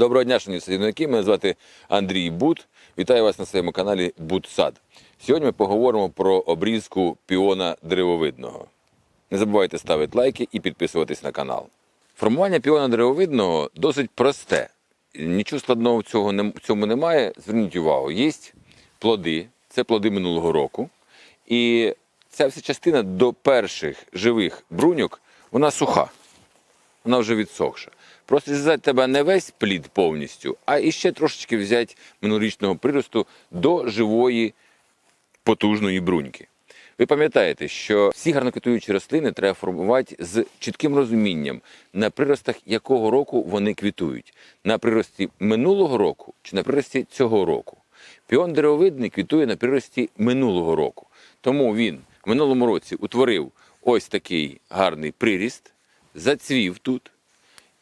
Доброго дня, шановні садівники. Мене звати Андрій Бут. Вітаю вас на своєму каналі Бутсад. Сьогодні ми поговоримо про обрізку піона деревовидного. Не забувайте ставити лайки і підписуватись на канал. Формування піона деревовидного досить просте. Нічого складного в цього в цьому немає. Зверніть увагу, є плоди, це плоди минулого року. І ця вся частина до перших живих бруньок, вона суха вона вже відсохша. Просто зрізати тебе не весь плід повністю, а іще трошечки взяти минулорічного приросту до живої потужної бруньки. Ви пам'ятаєте, що всі гарноквітуючі рослини треба формувати з чітким розумінням, на приростах якого року вони квітують, на прирості минулого року чи на прирості цього року. Піон деревовидний квітує на прирості минулого року. Тому він в минулому році утворив ось такий гарний приріст, зацвів тут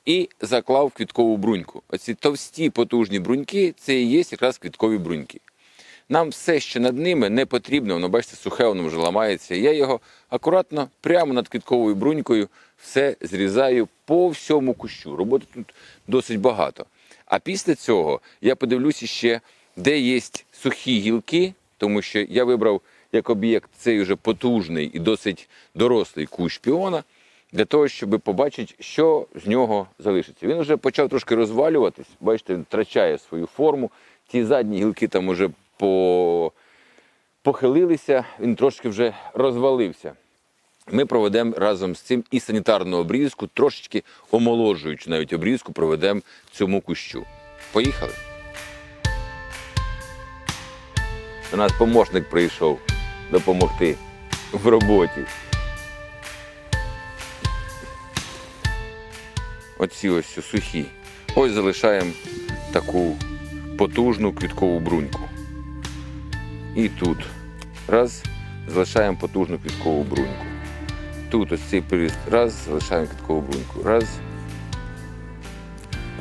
і заклав квіткову бруньку. Оці товсті потужні бруньки це і є якраз квіткові бруньки. Нам все, що над ними, не потрібно, воно бачите, сухе, воно вже ламається. Я його акуратно, прямо над квітковою брунькою, все зрізаю по всьому кущу. Роботи тут досить багато. А після цього я подивлюся ще, де є сухі гілки, тому що я вибрав як об'єкт цей вже потужний і досить дорослий кущ піона, для того, щоб побачити, що з нього залишиться. Він вже почав трошки розвалюватись, бачите, він втрачає свою форму. Ті задні гілки там уже по... похилилися, він трошки вже розвалився. Ми проведемо разом з цим і санітарну обрізку, трошечки омоложуючи навіть обрізку, проведемо цьому кущу. Поїхали. До нас помощник прийшов допомогти в роботі. Оці ось сухі. Ось залишаємо таку потужну квіткову бруньку. І тут. Раз, залишаємо потужну квіткову бруньку. Тут ось цей приріст. Раз, залишаємо квіткову бруньку. Раз.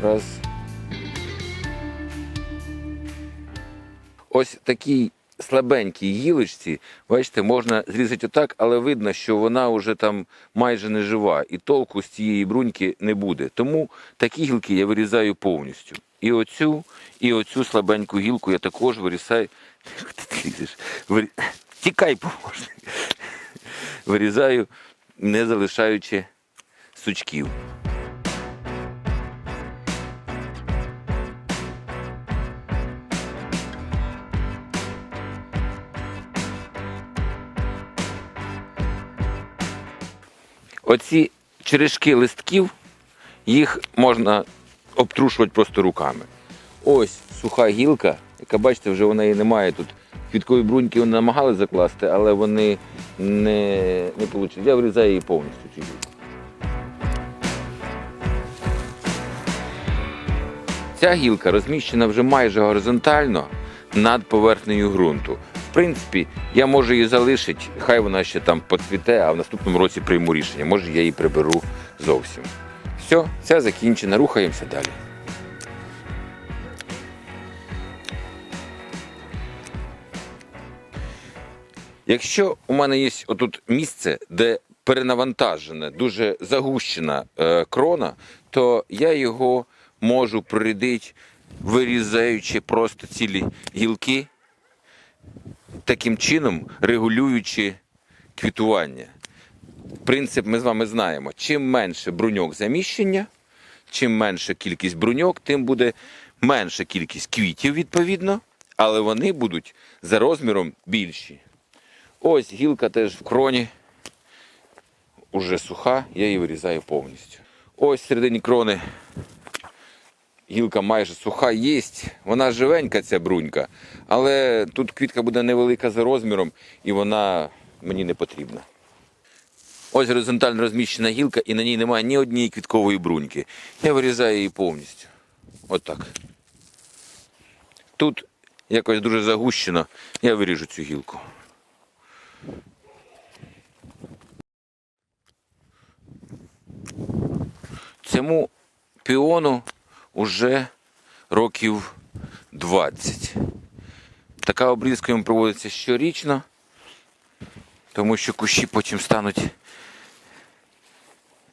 Раз. Ось такій слабенькій гілочці, бачите, можна зрізати отак, але видно, що вона вже там майже не жива, і толку з цієї бруньки не буде. Тому такі гілки я вирізаю повністю. І оцю, і оцю слабеньку гілку я також вирізаю. Ти? Вирі- Тікай, помощник. Вирізаю, не залишаючи сучків. Оці черешки листків, їх можна обтрушувати просто руками. Ось суха гілка, яка бачите, вже вона і немає тут. Квіткові бруньки вони намагалися закласти, але вони не, не вийшли. Я вирізаю її повністю цю гілку. Ця гілка розміщена вже майже горизонтально над поверхнею ґрунту. В принципі, я можу її залишити, хай вона ще там поцвіте, а в наступному році прийму рішення. Може, я її приберу зовсім. Все, це закінчено. Рухаємося далі. Якщо у мене є отут місце, де перенавантажена, дуже загущена е, крона, то я його можу прорядити, вирізаючи просто цілі гілки, таким чином регулюючи квітування. Принцип ми з вами знаємо: чим менше бруньок заміщення, чим менша кількість бруньок, тим буде менша кількість квітів, відповідно, але вони будуть за розміром більші. Ось гілка теж в кроні. Уже суха, я її вирізаю повністю. Ось середині крони гілка майже суха є. Вона живенька, ця брунька, але тут квітка буде невелика за розміром і вона мені не потрібна. Ось горизонтально розміщена гілка, і на ній немає ні однієї квіткової бруньки. Я вирізаю її повністю. Отак. Тут якось дуже загущено, я виріжу цю гілку. Цьому піону уже років 20. Така обрізка йому проводиться щорічно, тому що кущі потім стануть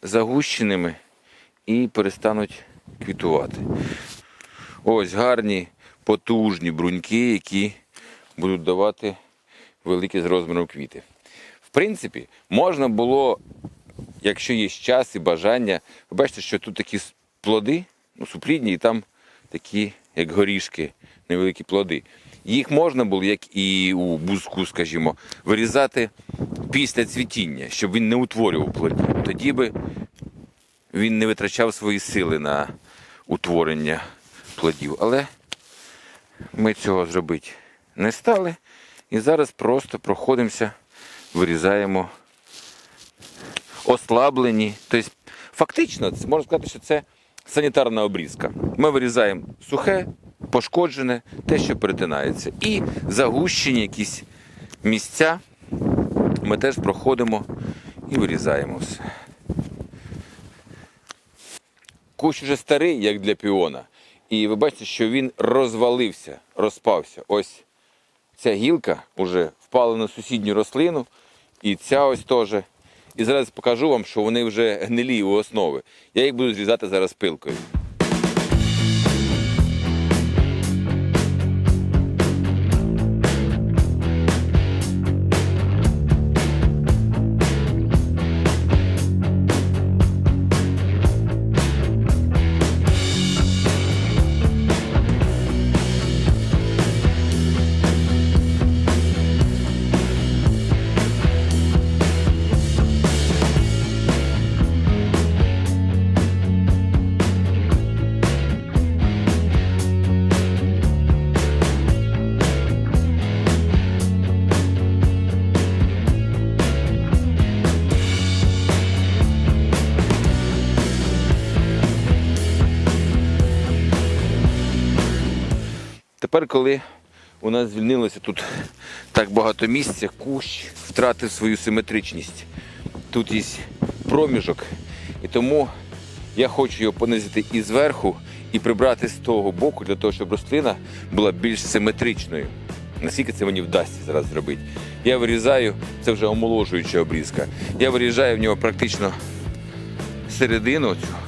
загущеними і перестануть квітувати. Ось гарні, потужні бруньки, які будуть давати великі з розміром квіти. В принципі, можна було, якщо є час і бажання, ви бачите, що тут такі плоди, ну, суплідні, і там такі, як горішки, невеликі плоди. Їх можна було, як і у бузку, скажімо, вирізати після цвітіння, щоб він не утворював плодів. Тоді би він не витрачав свої сили на утворення плодів. Але ми цього зробити не стали. І зараз просто проходимося, вирізаємо ослаблені. Тобто, фактично, можна сказати, що це санітарна обрізка. Ми вирізаємо сухе, пошкоджене, те, що перетинається. І загущені якісь місця ми теж проходимо і вирізаємо все. Кущ вже старий, як для піона. І ви бачите, що він розвалився, розпався. Ось ця гілка вже впала на сусідню рослину, і ця ось теж. І зараз покажу вам, що вони вже гнилі у основи. Я їх буду зрізати зараз пилкою. Тепер, коли у нас звільнилося тут так багато місця, кущ втратив свою симетричність. Тут є проміжок, і тому я хочу його понизити і зверху, і прибрати з того боку, для того, щоб рослина була більш симетричною. Наскільки це мені вдасться зараз зробити? Я вирізаю, це вже омоложуюча обрізка. Я вирізаю в нього практично середину цю.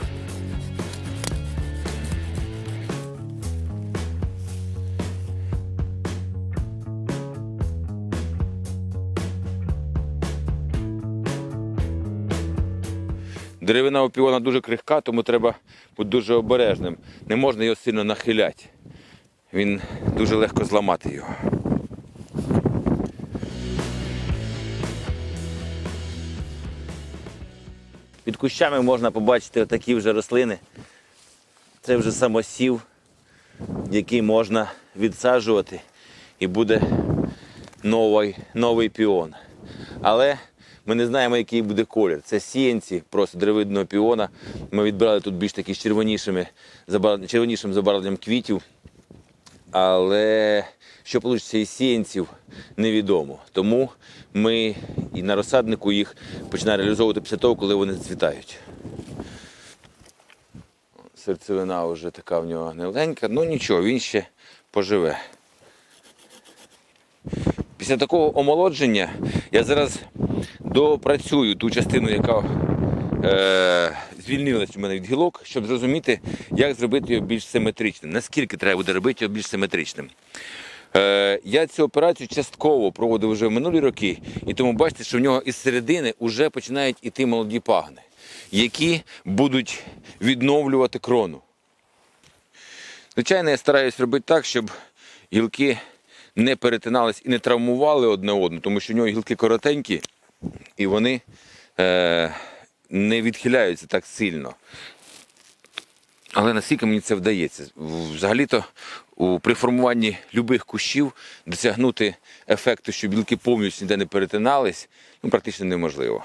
Деревина у піона дуже крихка, тому треба бути дуже обережним. Не можна його сильно нахиляти. Він дуже легко зламати його. Під кущами можна побачити такі вже рослини. Це вже самосів, який можна відсаджувати і буде новий, новий піон. Але ми не знаємо, який буде колір. Це сіянці просто деревидного піона. Ми відбирали тут більш такі з червонішими, червонішим забарвленням квітів. Але що вийде із сіянців, невідомо. Тому ми і на розсаднику їх починаємо реалізовувати після того, коли вони зацвітають. Серцевина вже така в нього гниленька, ну нічого, він ще поживе. Після такого омолодження я зараз допрацюю ту частину, яка е, звільнилась у мене від гілок, щоб зрозуміти, як зробити його більш симетричним. Наскільки треба буде робити його більш симетричним. Е, я цю операцію частково проводив вже в минулі роки, і тому бачите, що в нього із середини вже починають іти молоді пагни, які будуть відновлювати крону. Звичайно, я стараюсь робити так, щоб гілки не перетинались і не травмували одне одне, тому що в нього гілки коротенькі і вони е, не відхиляються так сильно. Але наскільки мені це вдається? Взагалі-то у, при формуванні любих кущів досягнути ефекту, щоб білки повністю ніде не перетинались, ну, практично неможливо.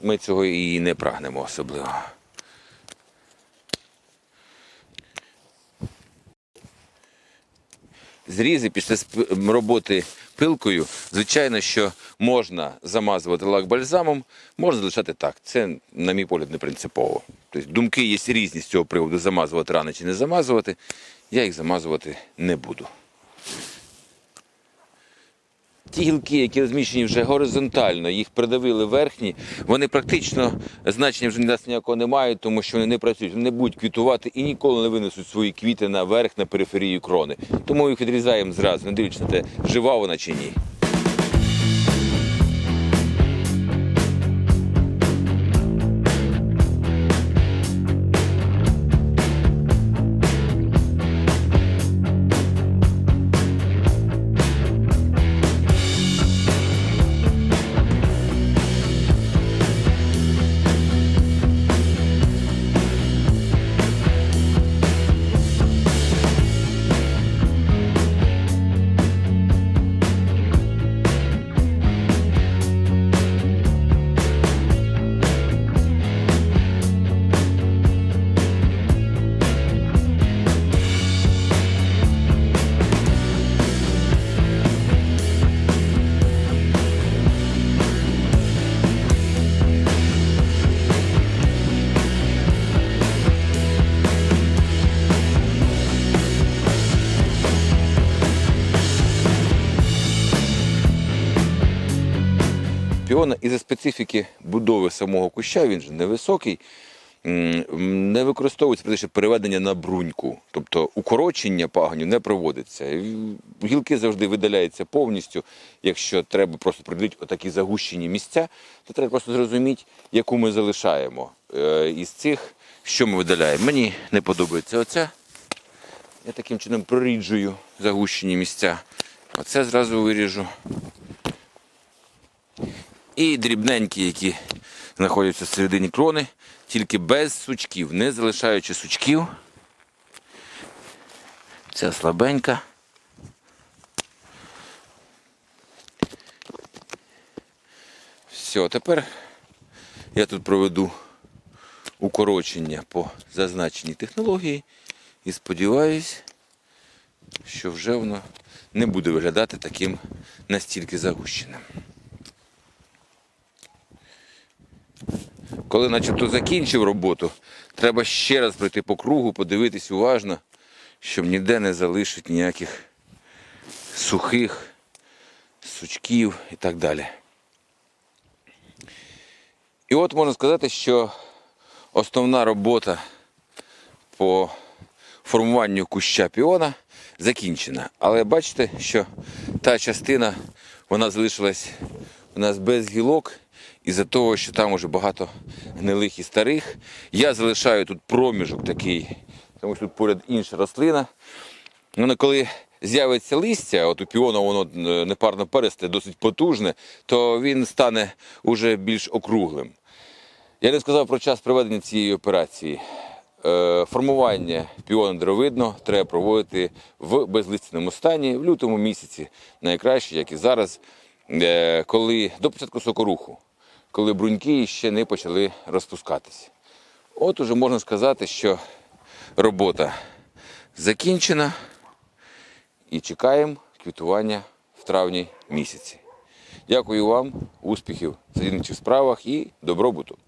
Ми цього і не прагнемо особливо. Зрізи після роботи пилкою, звичайно, що можна замазувати лак бальзамом, можна залишати так. Це, на мій погляд, не принципово. Тобто думки є різні з цього приводу, замазувати рани чи не замазувати. Я їх замазувати не буду. Ті гілки, які розміщені вже горизонтально, їх придавили верхні, вони практично значення вже нас ніякого не мають, тому що вони не працюють, вони не будуть квітувати і ніколи не винесуть свої квіти наверх на периферію крони. Тому їх відрізаємо зразу, не дивлячись на те, жива вона чи ні. Із-за специфіки будови самого куща, він же невисокий, не використовується практично переведення на бруньку. Тобто укорочення пагонів не проводиться. Гілки завжди видаляються повністю. Якщо треба просто приділити отакі загущені місця, то треба просто зрозуміти, яку ми залишаємо. Е, Із цих, що ми видаляємо. Мені не подобається оця. Я таким чином проріджую загущені місця. Оце зразу виріжу і дрібненькі, які знаходяться всередині крони, тільки без сучків, не залишаючи сучків. Ця слабенька. Все, тепер я тут проведу укорочення по зазначеній технології і сподіваюсь, що вже воно не буде виглядати таким настільки загущеним. Коли начебто закінчив роботу, треба ще раз пройти по кругу, подивитись уважно, щоб ніде не залишить ніяких сухих сучків і так далі. І от можна сказати, що основна робота по формуванню куща піона закінчена. Але бачите, що та частина вона залишилась у нас без гілок із-за того, що там уже багато гнилих і старих. Я залишаю тут проміжок такий, тому що тут поряд інша рослина. Воно коли з'явиться листя, от у піона воно е, непарно пересте, досить потужне, то він стане уже більш округлим. Я не сказав про час проведення цієї операції. Е, Формування піону деревидно треба проводити в безлистяному стані в лютому місяці, найкраще, як і зараз, е, коли до початку сокоруху, коли бруньки ще не почали розпускатися. От уже можна сказати, що робота закінчена і чекаємо квітування в травні місяці. Дякую вам, успіхів в садівничих справах і добробуту.